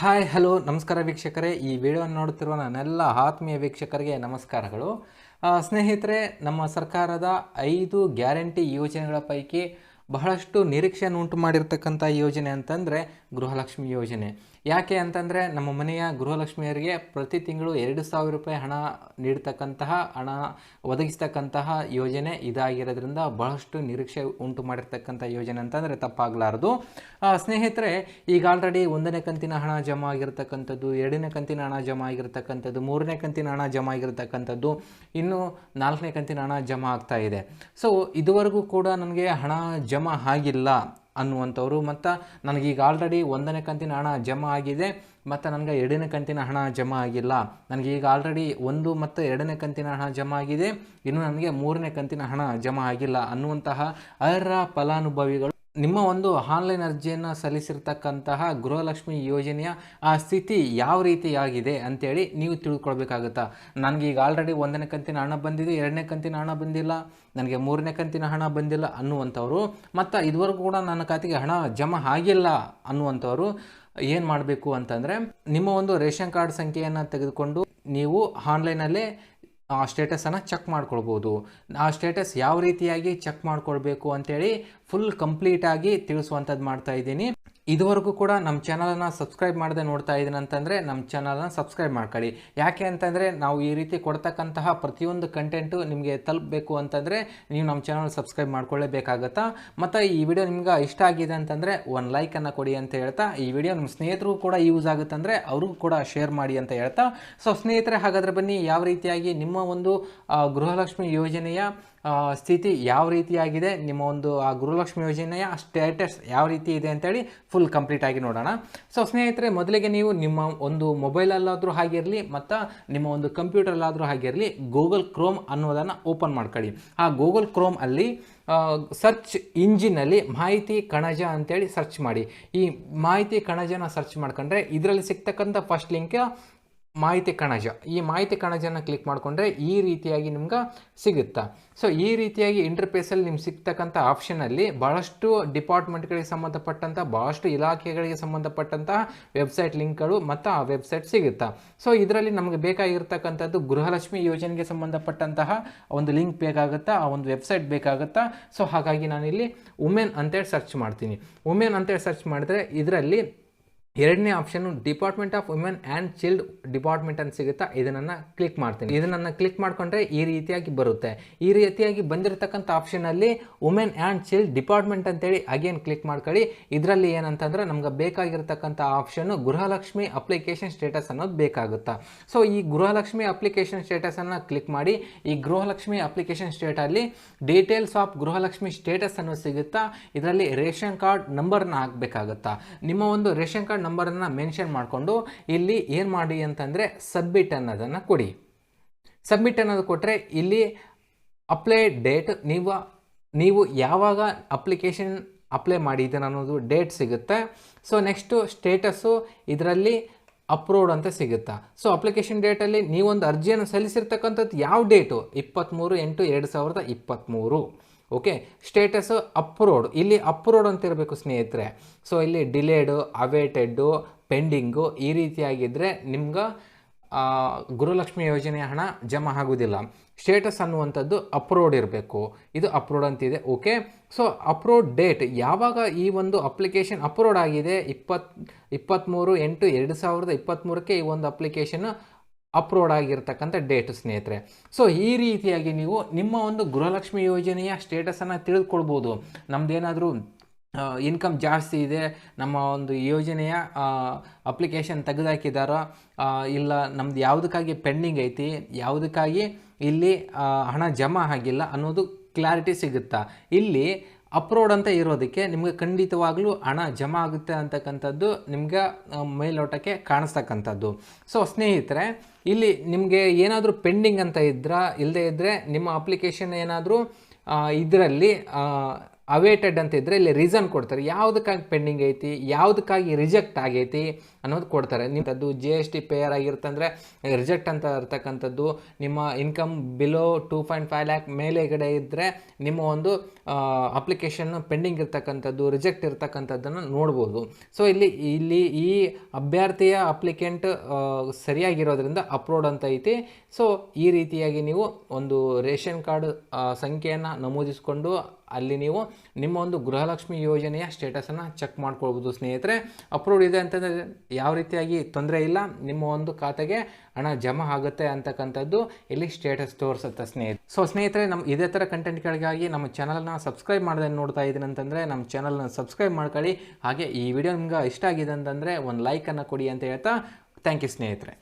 Hi, hello, ನಮಸ್ಕಾರ ವೀಕ್ಷಕರೇ. ಈ ವಿಡಿಯೋವನ್ನು ನೋಡುತ್ತಿರುವ ನನ್ನೆಲ್ಲ ಆತ್ಮೀಯ ವೀಕ್ಷಕರಿಗೆ ನಮಸ್ಕಾರಗಳು. ಸ್ನೇಹಿತರೆ, ನಮ್ಮ ಸರ್ಕಾರದ ಐದು ಗ್ಯಾರಂಟಿ ಯೋಜನೆಗಳ ಪೈಕಿ ಬಹಳಷ್ಟು ನಿರೀಕ್ಷೆಯನ್ನು ಉಂಟು ಮಾಡಿರ್ತಕ್ಕಂಥ ಯೋಜನೆ ಅಂತಂದರೆ ಗೃಹಲಕ್ಷ್ಮಿ ಯೋಜನೆ. ಯಾಕೆ ಅಂತಂದರೆ ನಮ್ಮ ಮನೆಯ ಗೃಹಲಕ್ಷ್ಮಿಯರಿಗೆ ಪ್ರತಿ ತಿಂಗಳು ಎರಡು ಸಾವಿರ ರೂಪಾಯಿ ಹಣ ನೀಡ್ತಕ್ಕಂತಹ, ಹಣ ಒದಗಿಸ್ತಕ್ಕಂತಹ ಯೋಜನೆ ಇದಾಗಿರೋದ್ರಿಂದ ಬಹಳಷ್ಟು ನಿರೀಕ್ಷೆ ಉಂಟು ಮಾಡಿರ್ತಕ್ಕಂಥ ಯೋಜನೆ ಅಂತಂದರೆ ತಪ್ಪಾಗಲಾರದು. ಸ್ನೇಹಿತರೆ, ಈಗ ಆಲ್ರೆಡಿ ಒಂದನೇ ಕಂತಿನ ಹಣ ಜಮಾ ಆಗಿರ್ತಕ್ಕಂಥದ್ದು ಎರಡನೇ ಕಂತಿನ ಹಣ ಜಮಾ ಆಗಿರ್ತಕ್ಕಂಥದ್ದು ಮೂರನೇ ಕಂತಿನ ಹಣ ಜಮಾ ಆಗಿರ್ತಕ್ಕಂಥದ್ದು ಇನ್ನು ನಾಲ್ಕನೇ ಕಂತಿನ ಹಣ ಜಮಾ ಆಗ್ತಾ ಇದೆ. ಸೊ ಇದುವರೆಗೂ ಕೂಡ ನನಗೆ ಹಣ ಜಮಾ ಆಗಿಲ್ಲ ಅನ್ನುವಂಥವ್ರು. ಮತ್ತು ನನಗೀಗ ಆಲ್ರೆಡಿ ಒಂದನೇ ಕಂತಿನ ಹಣ ಜಮಾ ಆಗಿದೆ, ಮತ್ತು ನನಗೆ ಎರಡನೇ ಕಂತಿನ ಹಣ ಜಮಾ ಆಗಿಲ್ಲ. ನನಗೀಗ ಆಲ್ರೆಡಿ ಒಂದು ಮತ್ತು ಎರಡನೇ ಕಂತಿನ ಹಣ ಜಮಾ ಆಗಿದೆ, ಇನ್ನು ನನಗೆ ಮೂರನೇ ಕಂತಿನ ಹಣ ಜಮಾ ಆಗಿಲ್ಲ ಅನ್ನುವಂತಹ ಅರ್ಹ ಫಲಾನುಭವಿಗಳು ನಿಮ್ಮ ಒಂದು ಆನ್ಲೈನ್ ಅರ್ಜಿಯನ್ನು ಸಲ್ಲಿಸಿರ್ತಕ್ಕಂತಹ ಗೃಹಲಕ್ಷ್ಮಿ ಯೋಜನೆಯ ಆ ಸ್ಥಿತಿ ಯಾವ ರೀತಿಯಾಗಿದೆ ಅಂತೇಳಿ ನೀವು ತಿಳ್ಕೊಳ್ಬೇಕಾಗುತ್ತಾ? ನನಗೆ ಈಗ ಆಲ್ರೆಡಿ ಒಂದನೇ ಕಂತಿನ ಹಣ ಬಂದಿದೆ, ಎರಡನೇ ಕಂತಿನ ಹಣ ಬಂದಿಲ್ಲ, ನನಗೆ ಮೂರನೇ ಕಂತಿನ ಹಣ ಬಂದಿಲ್ಲ ಅನ್ನುವಂಥವ್ರು, ಮತ್ತು ಇದುವರೆಗೂ ಕೂಡ ನನ್ನ ಖಾತೆಗೆ ಹಣ ಜಮಾ ಆಗಿಲ್ಲ ಅನ್ನುವಂಥವ್ರು ಏನು ಮಾಡಬೇಕು ಅಂತಂದರೆ, ನಿಮ್ಮ ಒಂದು ರೇಷನ್ ಕಾರ್ಡ್ ಸಂಖ್ಯೆಯನ್ನು ತೆಗೆದುಕೊಂಡು ನೀವು ಆನ್ಲೈನಲ್ಲೇ ಸ್ಟೇಟಸನ್ನು ಚೆಕ್ ಮಾಡ್ಕೊಳ್ಬೋದು. ಆ ಸ್ಟೇಟಸ್ ಯಾವ ರೀತಿಯಾಗಿ ಚೆಕ್ ಮಾಡ್ಕೊಳ್ಬೇಕು ಅಂತೇಳಿ ಫುಲ್ ಕಂಪ್ಲೀಟಾಗಿ ತಿಳಿಸುವಂಥದ್ದು ಮಾಡ್ತಾ ಇದ್ದೀನಿ. ಇದುವರೆಗೂ ಕೂಡ ನಮ್ಮ ಚಾನಲನ್ನು ಸಬ್ಸ್ಕ್ರೈಬ್ ಮಾಡದೆ ನೋಡ್ತಾ ಇದ್ದೀನಿ ಅಂತಂದರೆ ನಮ್ಮ ಚಾನಲನ್ನು ಸಬ್ಸ್ಕ್ರೈಬ್ ಮಾಡ್ಕೊಳ್ಳಿ. ಯಾಕೆ ಅಂತಂದರೆ ನಾವು ಈ ರೀತಿ ಕೊಡ್ತಕ್ಕಂತಹ ಪ್ರತಿಯೊಂದು ಕಂಟೆಂಟು ನಿಮಗೆ ತಲುಪಬೇಕು ಅಂತಂದರೆ ನೀವು ನಮ್ಮ ಚಾನಲ್ ಸಬ್ಸ್ಕ್ರೈಬ್ ಮಾಡ್ಕೊಳ್ಳೇಬೇಕಾಗತ್ತಾ? ಮತ್ತು ಈ ವಿಡಿಯೋ ನಿಮ್ಗೆ ಇಷ್ಟ ಆಗಿದೆ ಅಂತಂದರೆ ಒಂದು ಲೈಕನ್ನು ಕೊಡಿ ಅಂತ ಹೇಳ್ತಾ, ಈ ವಿಡಿಯೋ ನಿಮ್ಮ ಸ್ನೇಹಿತರು ಕೂಡ ಯೂಸ್ ಆಗುತ್ತೆ ಅಂದರೆ ಅವ್ರಿಗೂ ಕೂಡ ಶೇರ್ ಮಾಡಿ ಅಂತ ಹೇಳ್ತಾ. ಸೊ ಸ್ನೇಹಿತರೆ, ಹಾಗಾದರೆ ಬನ್ನಿ, ಯಾವ ರೀತಿಯಾಗಿ ನಿಮ್ಮ ಒಂದು ಗೃಹಲಕ್ಷ್ಮಿ ಯೋಜನೆಯ ಸ್ಥಿತಿ ಯಾವ ರೀತಿಯಾಗಿದೆ? ನಿಮ್ಮ ಒಂದು, ಆ, ಗುರುಲಕ್ಷ್ಮಿ ಯೋಜನೆಯ ಸ್ಟೇಟಸ್ ಯಾವ ರೀತಿ ಇದೆ ಅಂತೇಳಿ ಫುಲ್ ಕಂಪ್ಲೀಟ್ ಆಗಿ ನೋಡೋಣ. ಸೊ ಸ್ನೇಹಿತರೆ, ಮೊದಲಿಗೆ ನೀವು ನಿಮ್ಮ ಒಂದು ಮೊಬೈಲಲ್ಲಾದರೂ ಆಗಿರಲಿ ಮತ್ತು ನಿಮ್ಮ ಒಂದು ಕಂಪ್ಯೂಟರಲ್ಲಾದರೂ ಆಗಿರಲಿ ಗೂಗಲ್ ಕ್ರೋಮ್ ಅನ್ನೋದನ್ನು ಓಪನ್ ಮಾಡ್ಕೊಳ್ಳಿ. ಆ ಗೂಗಲ್ ಕ್ರೋಮ್ ಅಲ್ಲಿ ಸರ್ಚ್ ಇಂಜಿನಲ್ಲಿ ಮಾಹಿತಿ ಕಣಜ ಅಂತೇಳಿ ಸರ್ಚ್ ಮಾಡಿ. ಈ ಮಾಹಿತಿ ಕಣಜನ ಸರ್ಚ್ ಮಾಡ್ಕೊಂಡ್ರೆ ಇದರಲ್ಲಿ ಸಿಗ್ತಕ್ಕಂಥ ಫಸ್ಟ್ ಲಿಂಕ್ ಮಾಹಿತಿ ಕಣಜ. ಈ ಮಾಹಿತಿ ಕಣಜನ ಕ್ಲಿಕ್ ಮಾಡಿಕೊಂಡ್ರೆ ಈ ರೀತಿಯಾಗಿ ನಿಮ್ಗೆ ಸಿಗುತ್ತಾ. ಸೊ ಈ ರೀತಿಯಾಗಿ ಇಂಟರ್ಪೇಸಲ್ಲಿ ನಿಮ್ಗೆ ಸಿಗ್ತಕ್ಕಂಥ ಆಪ್ಷನಲ್ಲಿ ಭಾಳಷ್ಟು ಡಿಪಾರ್ಟ್ಮೆಂಟ್ಗಳಿಗೆ ಸಂಬಂಧಪಟ್ಟಂಥ ಭಾಳಷ್ಟು ಇಲಾಖೆಗಳಿಗೆ ಸಂಬಂಧಪಟ್ಟಂತಹ ವೆಬ್ಸೈಟ್ ಲಿಂಕ್ಗಳು ಮತ್ತು ಆ ವೆಬ್ಸೈಟ್ ಸಿಗುತ್ತಾ. ಸೊ ಇದರಲ್ಲಿ ನಮಗೆ ಬೇಕಾಗಿರ್ತಕ್ಕಂಥದ್ದು ಗೃಹಲಕ್ಷ್ಮಿ ಯೋಜನೆಗೆ ಸಂಬಂಧಪಟ್ಟಂತಹ ಒಂದು ಲಿಂಕ್ ಬೇಕಾಗುತ್ತಾ, ಆ ಒಂದು ವೆಬ್ಸೈಟ್ ಬೇಕಾಗುತ್ತಾ. ಸೊ ಹಾಗಾಗಿ ನಾನಿಲ್ಲಿ ವುಮೆನ್ ಅಂತೇಳಿ ಸರ್ಚ್ ಮಾಡ್ತೀನಿ. ವುಮೆನ್ ಅಂತೇಳಿ ಸರ್ಚ್ ಮಾಡಿದ್ರೆ ಇದರಲ್ಲಿ ಎರಡನೇ option department of women and child department ಅಂತ ಸಿಗುತ್ತಾ? ಇದನ್ನು ಕ್ಲಿಕ್ ಮಾಡ್ತೀನಿ. ಇದನ್ನು ಕ್ಲಿಕ್ ಮಾಡ್ಕೊಂಡ್ರೆ ಈ ರೀತಿಯಾಗಿ ಬರುತ್ತೆ. ಈ ರೀತಿಯಾಗಿ ಬಂದಿರತಕ್ಕಂಥ ಆಪ್ಷನಲ್ಲಿ ವುಮೆನ್ ಆ್ಯಂಡ್ ಚೈಲ್ಡ್ ಡಿಪಾರ್ಟ್ಮೆಂಟ್ ಅಂತೇಳಿ ಅಗೇನ್ ಕ್ಲಿಕ್ ಮಾಡ್ಕೊಳ್ಳಿ. ಇದರಲ್ಲಿ ಏನಂತಂದ್ರೆ ನಮ್ಗೆ ಬೇಕಾಗಿರ್ತಕ್ಕಂಥ ಆಪ್ಷನ್ ಗೃಹಲಕ್ಷ್ಮಿ ಅಪ್ಲಿಕೇಶನ್ ಸ್ಟೇಟಸ್ ಅನ್ನೋದು ಬೇಕಾಗುತ್ತಾ? ಸೊ ಈ ಗೃಹಲಕ್ಷ್ಮಿ ಅಪ್ಲಿಕೇಶನ್ ಸ್ಟೇಟಸನ್ನು ಕ್ಲಿಕ್ ಮಾಡಿ, ಈ ಗೃಹಲಕ್ಷ್ಮಿ ಅಪ್ಲಿಕೇಶನ್ ಸ್ಟೇಟಲ್ಲಿ ಡೀಟೇಲ್ಸ್ ಆಫ್ ಗೃಹಲಕ್ಷ್ಮಿ ಸ್ಟೇಟಸ್ ಅನ್ನೋದು ಸಿಗುತ್ತಾ? ಇದರಲ್ಲಿ ರೇಷನ್ ಕಾರ್ಡ್ ನಂಬರ್ನ ಹಾಕಬೇಕಾಗುತ್ತಾ? ನಿಮ್ಮ ಒಂದು ರೇಷನ್ ಕಾರ್ಡ್ ನಂಬರನ್ನು ಮೆನ್ಷನ್ ಮಾಡಿಕೊಂಡು ಇಲ್ಲಿ ಏನು ಮಾಡಿ ಅಂತಂದರೆ ಸಬ್ಮಿಟ್ ಅನ್ನೋದನ್ನು ಕೊಡಿ. ಸಬ್ಮಿಟ್ ಅನ್ನೋದು ಕೊಟ್ಟರೆ ಇಲ್ಲಿ ಅಪ್ಲೈ ಡೇಟ್ ನೀವು ನೀವು ಯಾವಾಗ ಅಪ್ಲಿಕೇಶನ್ ಅಪ್ಲೈ ಮಾಡಿದ್ದೀರ ಅನ್ನೋದು ಡೇಟ್ ಸಿಗುತ್ತೆ. ಸೊ ನೆಕ್ಸ್ಟು ಸ್ಟೇಟಸ್ಸು ಇದರಲ್ಲಿ ಅಪ್ರೂವ್ಡ್ ಅಂತ ಸಿಗುತ್ತಾ? ಸೊ ಅಪ್ಲಿಕೇಶನ್ ಡೇಟಲ್ಲಿ ನೀವೊಂದು ಅರ್ಜಿಯನ್ನು ಸಲ್ಲಿಸಿರ್ತಕ್ಕಂಥದ್ದು ಯಾವ ಡೇಟು ಇಪ್ಪತ್ತ್ಮೂರು ಎಂಟು ಎರಡು ಸಾವಿರದ ಇಪ್ಪತ್ತ್ಮೂರು ಓಕೆ ಸ್ಟೇಟಸ್ ಅಪ್ರೋಡ್ ಇಲ್ಲಿ ಅಪ್ರೋಡ್ ಅಂತ ಇರಬೇಕು ಸ್ನೇಹಿತರೆ. ಸೊ ಇಲ್ಲಿ ಡಿಲೇಡು ಅವೇಟೆಡ್ಡು ಪೆಂಡಿಂಗು ಈ ರೀತಿಯಾಗಿದ್ದರೆ ನಿಮ್ಗೆ ಗುರುಲಕ್ಷ್ಮಿ ಯೋಜನೆಯ ಹಣ ಜಮಾ ಆಗೋದಿಲ್ಲ. ಸ್ಟೇಟಸ್ ಅನ್ನುವಂಥದ್ದು ಅಪ್ರೋಡ್ ಇರಬೇಕು. ಇದು ಅಪ್ರೂವ್ಡ್ ಅಂತಿದೆ. ಓಕೆ ಸೊ ಅಪ್ರೂವ್ಡ್ ಡೇಟ್ ಯಾವಾಗ ಈ ಒಂದು ಅಪ್ಲಿಕೇಶನ್ ಅಪ್ರೂವ್ಡ್ ಆಗಿದೆ? ಇಪ್ಪತ್ ಇಪ್ಪತ್ತ್ಮೂರು ಎಂಟು ಎರಡು ಸಾವಿರದ ಇಪ್ಪತ್ತ್ಮೂರಕ್ಕೆ ಈ ಒಂದು ಅಪ್ಲಿಕೇಶನ್ ಅಪ್ರೂವ್ಡ್ ಆಗಿರ್ತಕ್ಕಂಥ ಡೇಟ್, ಸ್ನೇಹಿತರೆ. ಸೊ ಈ ರೀತಿಯಾಗಿ ನೀವು ನಿಮ್ಮ ಒಂದು ಗೃಹಲಕ್ಷ್ಮಿ ಯೋಜನೆಯ ಸ್ಟೇಟಸನ್ನು ತಿಳಿದುಕೊಳ್ಬೋದು. ನಮ್ಮದೇನಾದರೂ ಇನ್ಕಮ್ ಜಾಸ್ತಿ ಇದೆ, ನಮ್ಮ ಒಂದು ಯೋಜನೆಯ ಅಪ್ಲಿಕೇಶನ್ ತೆಗೆದಾಕಿದಾರೋ ಇಲ್ಲ ನಮ್ದು ಯಾವುದಕ್ಕಾಗಿ ಪೆಂಡಿಂಗ್ ಐತಿ, ಯಾವುದಕ್ಕಾಗಿ ಇಲ್ಲಿ ಹಣ ಜಮಾ ಆಗಿಲ್ಲ ಅನ್ನೋದು ಕ್ಲಾರಿಟಿ ಸಿಗುತ್ತಾ? ಇಲ್ಲಿ ಅಪ್ರೋಡ್ ಅಂತ ಇರೋದಕ್ಕೆ ನಿಮಗೆ ಖಂಡಿತವಾಗ್ಲೂ ಹಣ ಜಮಾ ಆಗುತ್ತೆ ಅಂತಕ್ಕಂಥದ್ದು ನಿಮ್ಗೆ ಮೇಲೋಟಕ್ಕೆ ಕಾಣಿಸ್ತಕ್ಕಂಥದ್ದು. ಸೊ ಸ್ನೇಹಿತರೆ, ಇಲ್ಲಿ ನಿಮಗೆ ಏನಾದರೂ ಪೆಂಡಿಂಗ್ ಅಂತ ಇದ್ರಾ ಇಲ್ಲದೇ ಇದ್ದರೆ ನಿಮ್ಮ ಅಪ್ಲಿಕೇಶನ್ ಏನಾದರೂ ಇದರಲ್ಲಿ ಅವೇಟೆಡ್ ಅಂತ ಇದ್ದರೆ ಇಲ್ಲಿ ರೀಸನ್ ಕೊಡ್ತಾರೆ. ಯಾವುದಕ್ಕಾಗಿ ಪೆಂಡಿಂಗ್ ಐತಿ? ಯಾವುದಕ್ಕಾಗಿ ರಿಜೆಕ್ಟ್ ಆಗೈತಿ ಅನ್ನೋದು ಕೊಡ್ತಾರೆ. ನಿಮ್ಮದು ಜಿ ಎಸ್ ಟಿ ಪೇಯರ್ ಆಗಿರುತ್ತಂದರೆ ರಿಜೆಕ್ಟ್ ಅಂತ ಇರ್ತಕ್ಕಂಥದ್ದು, ನಿಮ್ಮ income below two point five lakh ಮೇಲೆಗಡೆ ಇದ್ದರೆ ನಿಮ್ಮ ಒಂದು ಅಪ್ಲಿಕೇಶನ್ ಪೆಂಡಿಂಗ್ ಇರ್ತಕ್ಕಂಥದ್ದು ರಿಜೆಕ್ಟ್ ಇರ್ತಕ್ಕಂಥದ್ದನ್ನು ನೋಡ್ಬೋದು. ಸೊ ಇಲ್ಲಿ ಇಲ್ಲಿ ಈ ಅಭ್ಯರ್ಥಿಯ ಅಪ್ಲಿಕೆಂಟ್ ಸರಿಯಾಗಿರೋದ್ರಿಂದ ಅಪ್ಲೋಡ್ ಅಂತ ಐತಿ. ಸೊ ಈ ರೀತಿಯಾಗಿ ನೀವು ಒಂದು ರೇಷನ್ ಕಾರ್ಡ್ ಸಂಖ್ಯೆಯನ್ನು ನಮೂದಿಸಿಕೊಂಡು ಅಲ್ಲಿ ನೀವು ನಿಮ್ಮ ಒಂದು ಗೃಹಲಕ್ಷ್ಮಿ ಯೋಜನೆಯ ಸ್ಟೇಟಸನ್ನು ಚೆಕ್ ಮಾಡ್ಕೊಳ್ಬೋದು ಸ್ನೇಹಿತರೆ. ಅಪ್ರೂವ್ಡ್ ಇದೆ ಅಂತಂದರೆ ಯಾವ ರೀತಿಯಾಗಿ ತೊಂದರೆ ಇಲ್ಲ. ನಿಮ್ಮ ಒಂದು ಖಾತೆಗೆ ಹಣ ಜಮಾ ಆಗುತ್ತೆ ಅಂತಕ್ಕಂಥದ್ದು ಇಲ್ಲಿ ಸ್ಟೇಟಸ್ ತೋರಿಸುತ್ತೆ ಸ್ನೇಹಿತರೆ. ಸೊ ಸ್ನೇಹಿತರೆ ನಮ್ಮ ಇದೇ ಥರ ಕಂಟೆಂಟ್ಗಳಿಗಾಗಿ ನಮ್ಮ ಚಾನಲ್ನ ಸಬ್ಸ್ಕ್ರೈಬ್ ಮಾಡದೆ ನೋಡ್ತಾ ಇದ್ದೀನಿ ಅಂತಂದರೆ ನಮ್ಮ ಚಾನಲ್ನ ಸಬ್ಸ್ಕ್ರೈಬ್ ಮಾಡ್ಕೊಳ್ಳಿ. ಹಾಗೆ ಈ ವಿಡಿಯೋ ನಿಮ್ಗೆ ಇಷ್ಟ ಆಗಿದೆ ಅಂತಂದರೆ ಒಂದು ಲೈಕನ್ನು ಕೊಡಿ ಅಂತ ಹೇಳ್ತಾ ಥ್ಯಾಂಕ್ ಯು ಸ್ನೇಹಿತರೆ.